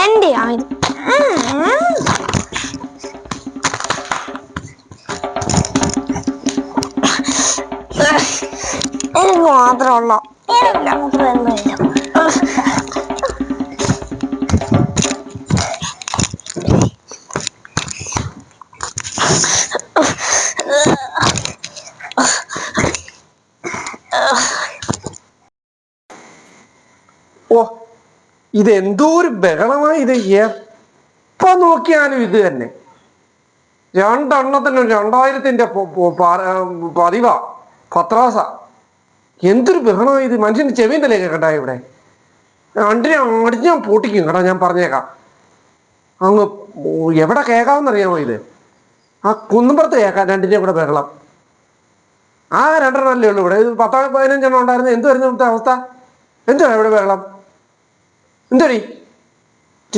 എന്റെ അവൻ എനിക്ക് മാത്രമുള്ള ഓ ഇത് എന്തോ ഒരു ബഹളമായി ഇത് എപ്പോ നോക്കിയാലും ഇത് തന്നെ. രണ്ടെണ്ണത്തിന് രണ്ടായിരത്തിന്റെ പതിവ പത്രാസ. എന്തൊരു ബഹളമായി ഇത്. മനുഷ്യന്റെ ചെവിന്റെ ലേക്ക് കേട്ടാ ഇവിടെ. രണ്ടിനെ അടിച്ച് ഞാൻ പൊട്ടിക്കും കേട്ടോ ഞാൻ പറഞ്ഞേക്കാം. അങ്ങ് എവിടെ കേൾക്കാമെന്നറിയാമോ ഇത്? ആ കുന്നുംപുറത്ത് കേൾക്കാം രണ്ടിനെയും കൂടെ ബഹളം. ആ രണ്ടെണ്ണം അല്ലേ ഉള്ളൂ ഇവിടെ. പത്തോ പതിനഞ്ചെണ്ണം ഉണ്ടായിരുന്നു. എന്തുവായിരുന്നു ഇവിടുത്തെ അവസ്ഥ? എന്തുവാ ഇവിടെ ബഹളം? എന്തടി?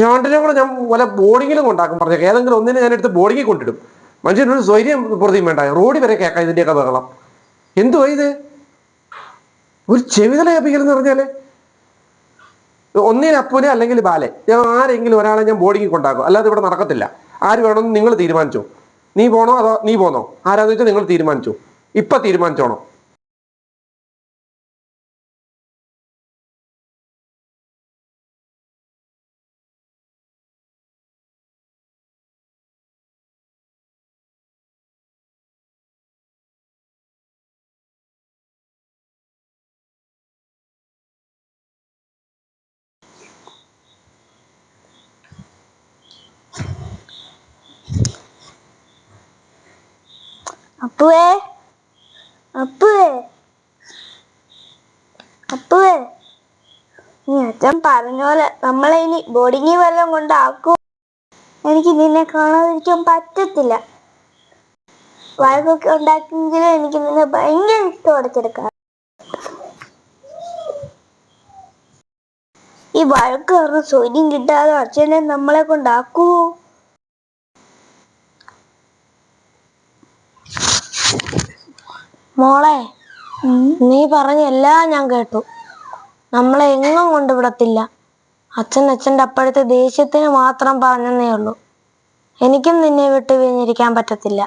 രണ്ടിനെ കൂടെ ഞാൻ വല്ല ബോർഡിങ്ങിലും കൊണ്ടാക്കും പറഞ്ഞേക്കാം ഏതെങ്കിലും ഒന്നിനെ ഞാൻ എടുത്ത് ബോർഡിങ്ങിൽ കൊണ്ടിടും. മനുഷ്യനൊരു സ്വൈര്യം പ്രതിയും വേണ്ട. റോഡിൽ വരെ കേൾക്കാം ഇതിന്റെയൊക്കെ ബഹളം. എന്തുവാ ഇത്? ഒരു ചെവിതല കേൾപ്പിക്കലെന്ന് പറഞ്ഞാൽ? ഒന്നിനെ അപ്പൂനെ അല്ലെങ്കിൽ ബാലെ. ഞാൻ ആരെങ്കിലും ഒരാളെ ഞാൻ ബോർഡിങ്ങിൽ കൊണ്ടാക്കും. അല്ലാതെ ഇവിടെ നടക്കത്തില്ല. ആര് വേണമെന്ന് നിങ്ങൾ തീരുമാനിച്ചോ? നീ പോണോ അതോ നീ പോന്നോ? ആരാന്ന് വെച്ചാൽ നിങ്ങൾ തീരുമാനിച്ചു? ഇപ്പൊ തീരുമാനിച്ചോണോ. അപ്പുവേ. അപ്പുവേ. അപ്പുവേ. നീ അച്ഛൻ പറഞ്ഞ പോലെ നമ്മളെ ഇനി ബോഡിങ് വല്ലതും കൊണ്ടാക്കൂ. എനിക്ക് നിന്നെ കാണാതിരിക്കാൻ പറ്റത്തില്ല. വഴക്കൊക്കെ ഉണ്ടാക്കിയെങ്കിലും എനിക്ക് നിന്നെ ഭയങ്കര ഇഷ്ടം ചെറുക്കാൻ ഈ വഴക്ക് കാരണം സൗര്യം കിട്ടാതെ അച്ഛനെ നമ്മളെ കൊണ്ടാക്കൂ. മോളെ നീ പറഞ്ഞ എല്ലാം ഞാൻ കേട്ടു. നമ്മളെ എങ്ങും കൊണ്ടുവിടത്തില്ല. അച്ഛൻ അച്ഛന്റെ അപ്പോഴത്തെ ദേഷ്യത്തിന് മാത്രം പറഞ്ഞെന്നേ ഉള്ളൂ. എനിക്കും നിന്നെ വിട്ട് പിരിഞ്ഞിരിക്കാൻ പറ്റത്തില്ല.